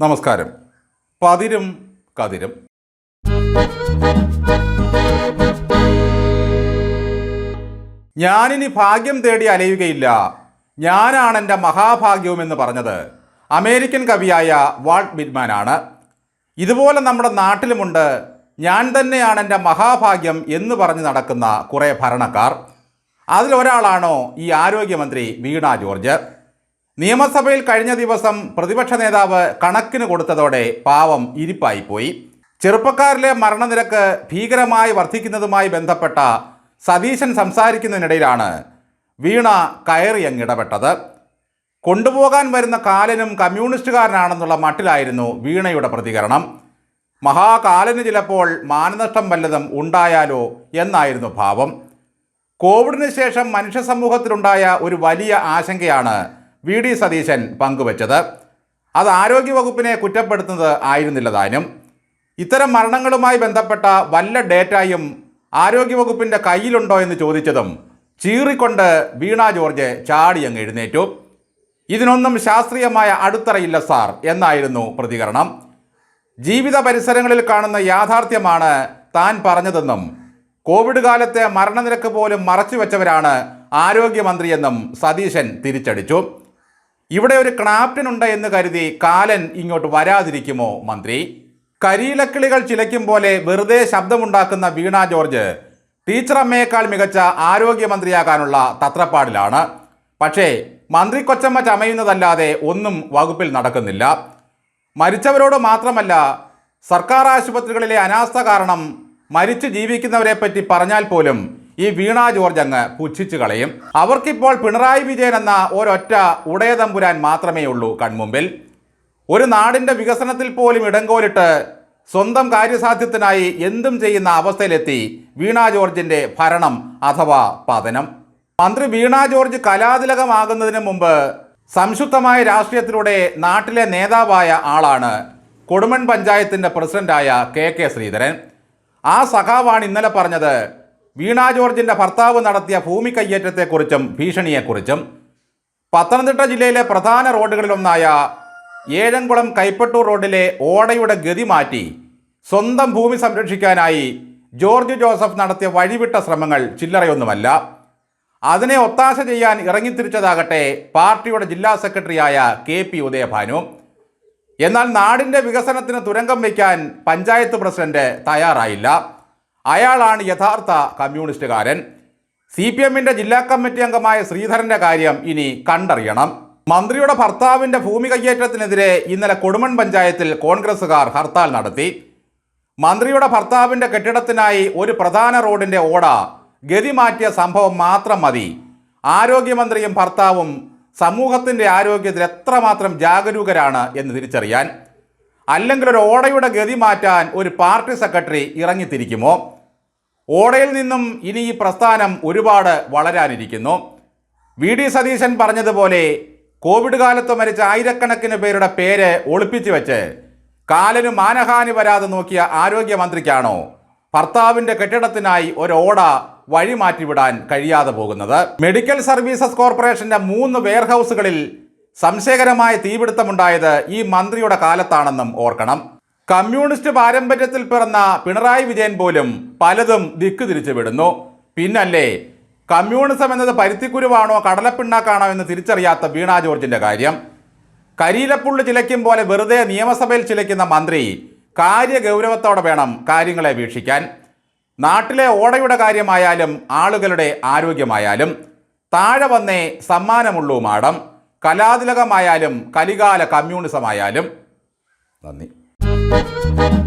നമസ്കാരം. പതിരും കതിരും. ഞാനിനി ഭാഗ്യം തേടി അലയുകയില്ല. ഞാനാണ് എന്റെ മഹാഭാഗ്യവുമെന്ന് പറഞ്ഞത്. അമേരിക്കൻ കവിയായ വാൾട്ട് ബിറ്റ്മാനാണ്. ഇതുപോലെ നമ്മുടെ നാട്ടിലുമുണ്ട്. ഞാൻ തന്നെയാണ് എന്റെ മഹാഭാഗ്യം എന്ന് പറഞ്ഞ് നടക്കുന്ന കുറേ ഭരണക്കാർ. അതിലൊരാളാണോ ഈ ആരോഗ്യമന്ത്രി വീണ ജോർജ്. നിയമസഭയിൽ കഴിഞ്ഞ ദിവസം പ്രതിപക്ഷ നേതാവ് കണക്കിന് കൊടുത്തതോടെ പാവം ഇരിപ്പായിപ്പോയി. ചെറുപ്പക്കാരിലെ മരണനിരക്ക് ഭീകരമായി വർദ്ധിക്കുന്നതുമായി ബന്ധപ്പെട്ട സതീശൻ സംസാരിക്കുന്നതിനിടയിലാണ് വീണ കയറി അങ്ങിടപെട്ടത് കൊണ്ടുപോകാൻ വരുന്ന കാലനും കമ്മ്യൂണിസ്റ്റുകാരനാണെന്നുള്ള മട്ടിലായിരുന്നു വീണയുടെ പ്രതികരണം. മഹാകാലന് ചിലപ്പോൾ മാനനഷ്ടം വല്ലതും ഉണ്ടായാലോ എന്നായിരുന്നു ഭാവം. കോവിഡിന് ശേഷം മനുഷ്യ സമൂഹത്തിലുണ്ടായ ഒരു വലിയ ആശങ്കയാണ് വി ഡി സതീശൻ പങ്കുവച്ചത്. അത് ആരോഗ്യവകുപ്പിനെ കുറ്റപ്പെടുത്തുന്നത് ആയിരുന്നില്ല താനും. ഇത്തരം മരണങ്ങളുമായി ബന്ധപ്പെട്ട വല്ല ഡേറ്റയും ആരോഗ്യവകുപ്പിന്റെ കയ്യിലുണ്ടോ എന്ന് ചോദിച്ചതും ചീറിക്കൊണ്ട് വീണ ജോർജ് ചാടിയങ്ങ് എഴുന്നേറ്റു. ഇതിനൊന്നും ശാസ്ത്രീയമായ അടിത്തറയില്ല സാർ എന്നായിരുന്നു പ്രതികരണം. ജീവിത പരിസരങ്ങളിൽ കാണുന്ന യാഥാർത്ഥ്യമാണ് താൻ പറഞ്ഞതെന്നും കോവിഡ് കാലത്തെ മരണനിരക്ക് പോലും മറച്ചു വെച്ചവരാണ് ആരോഗ്യമന്ത്രിയെന്നും സതീശൻ തിരിച്ചടിച്ചു. ഇവിടെ ഒരു ക്ലാപ്റ്റനുണ്ട് എന്ന് കരുതി കാലൻ ഇങ്ങോട്ട് വരാതിരിക്കുമോ മന്ത്രി? കരിയിലക്കിളികൾ ചിലയ്ക്കും പോലെ വെറുതെ ശബ്ദമുണ്ടാക്കുന്ന വീണ ജോർജ് ടീച്ചറമ്മയേക്കാൾ മികച്ച ആരോഗ്യമന്ത്രിയാകാനുള്ള തത്രപ്പാടിലാണ്. പക്ഷേ മന്ത്രി കൊച്ചമ്മ ചമയുന്നതല്ലാതെ ഒന്നും വകുപ്പിൽ നടക്കുന്നില്ല. മരിച്ചവരോട് മാത്രമല്ല സർക്കാർ ആശുപത്രികളിലെ അനാസ്ഥ കാരണം മരിച്ചു ജീവിക്കുന്നവരെ പറ്റി പറഞ്ഞാൽ പോലും ഈ വീണ ജോർജ് അങ്ങ് പുച്ഛിച്ചു കളയും. അവർക്കിപ്പോൾ പിണറായി വിജയൻ എന്ന ഒരൊറ്റ ഉടയതമ്പുരാൻ മാത്രമേ ഉള്ളൂ കൺമുമ്പിൽ. ഒരു നാടിന്റെ വികസനത്തിൽ പോലും ഇടങ്കോലിട്ട് സ്വന്തം കാര്യസാധ്യത്തിനായി എന്തും ചെയ്യുന്ന അവസ്ഥയിലെത്തി വീണ ജോർജിന്റെ ഭരണം അഥവാ പതനം. മന്ത്രി വീണ ജോർജ് കലാതിലകമാകുന്നതിന് മുമ്പ് സംശുദ്ധമായ രാഷ്ട്രീയത്തിലൂടെ നാട്ടിലെ നേതാവായ ആളാണ് കൊടുമൺ പഞ്ചായത്തിന്റെ പ്രസിഡന്റായ കെ കെ ശ്രീധരൻ. ആ സഖാവാണ് ഇന്നലെ പറഞ്ഞത് വീണ ജോർജിന്റെ ഭർത്താവ് നടത്തിയ ഭൂമി കയ്യേറ്റത്തെക്കുറിച്ചും ഭീഷണിയെക്കുറിച്ചും. പത്തനംതിട്ട ജില്ലയിലെ പ്രധാന റോഡുകളിലൊന്നായ ഏഴംകുളം കൈപ്പട്ടൂർ റോഡിലെ ഓടയുടെ ഗതി മാറ്റി സ്വന്തം ഭൂമി സംരക്ഷിക്കാനായി ജോർജ് ജോസഫ് നടത്തിയ വഴിവിട്ട ശ്രമങ്ങൾ ചില്ലറയൊന്നുമല്ല. അതിനെ ഒത്താശ ചെയ്യാൻ ഇറങ്ങിത്തിരിച്ചതാകട്ടെ പാർട്ടിയുടെ ജില്ലാ സെക്രട്ടറിയായ കെ പി ഉദയഭാനു. എന്നാൽ നാടിന്റെ വികസനത്തിന് തുരങ്കം വയ്ക്കാൻ പഞ്ചായത്ത് പ്രസിഡന്റ് തയ്യാറായില്ല. അയാളാണ് യഥാർത്ഥ കമ്മ്യൂണിസ്റ്റുകാരൻ. സി പി എമ്മിന്റെ ജില്ലാ കമ്മിറ്റി അംഗമായ ശ്രീധരന്റെ കാര്യം ഇനി കണ്ടറിയണം. മന്ത്രിയുടെ ഭർത്താവിന്റെ ഭൂമി കയ്യേറ്റത്തിനെതിരെ ഇന്നലെ കൊടുമൺ പഞ്ചായത്തിൽ കോൺഗ്രസുകാർ ഹർത്താൽ നടത്തി. മന്ത്രിയുടെ ഭർത്താവിന്റെ കെട്ടിടത്തിനായി ഒരു പ്രധാന റോഡിന്റെ ഓട ഗതി മാറ്റിയ സംഭവം മാത്രം മതി. ആരോഗ്യമന്ത്രിയും ഭർത്താവും സമൂഹത്തിന്റെ ആരോഗ്യത്തിൽ എത്രമാത്രം ജാഗരൂകരാണ് എന്ന് തിരിച്ചറിയാൻ. അല്ലെങ്കിൽ ഒരു ഓടയുടെ ഗതി മാറ്റാൻ ഒരു പാർട്ടി സെക്രട്ടറി ഇറങ്ങിത്തിരിക്കുമോ? ഓടയിൽ നിന്നും ഇനി ഈ പ്രസ്ഥാനം ഒരുപാട് വളരാനിരിക്കുന്നു. വി ഡി സതീശൻ പറഞ്ഞതുപോലെ കോവിഡ് കാലത്ത് മരിച്ച ആയിരക്കണക്കിന് പേരുടെ പേര് ഒളിപ്പിച്ചു വെച്ച് കാലിന് മാനഹാനി വരാതെ നോക്കിയ ആരോഗ്യമന്ത്രിക്കാണോ ഭർത്താവിന്റെ കെട്ടിടത്തിനായി ഒരു ഓട വഴി മാറ്റിവിടാൻ കഴിയാതെ പോകുന്നത്. മെഡിക്കൽ സർവീസസ് കോർപ്പറേഷന്റെ മൂന്ന് വെയർഹൗസുകളിൽ സംശയകരമായ തീപിടുത്തമുണ്ടായത് ഈ മന്ത്രിയുടെ കാലത്താണെന്നും ഓർക്കണം. കമ്മ്യൂണിസ്റ്റ് പാരമ്പര്യത്തിൽ പിറന്ന പിണറായി വിജയൻ പോലും പലതും ദിക്ക് തിരിച്ചു വിടുന്നു പിന്നല്ലേ കമ്മ്യൂണിസം എന്നത് പരുത്തിക്കുരുവാണോ കടലപ്പിണ്ണാക്കാണോ എന്ന് തിരിച്ചറിയാത്ത വീണ ജോർജിന്റെ കാര്യം. കരീലപ്പുള്ളി ചിലയ്ക്കും പോലെ വെറുതെ നിയമസഭയിൽ ചിലയ്ക്കുന്ന മന്ത്രി കാര്യഗൗരവത്തോടെ വേണം കാര്യങ്ങളെ വീക്ഷിക്കാൻ. നാട്ടിലെ ഓടയുടെ കാര്യമായാലും ആളുകളുടെ ആരോഗ്യമായാലും താഴെ വന്നേ സമ്മാനമുള്ളൂ മാഡം. കലാതിലകമായാലും കലികാല കമ്മ്യൂണിസമായാലും. നന്ദി. Thank you.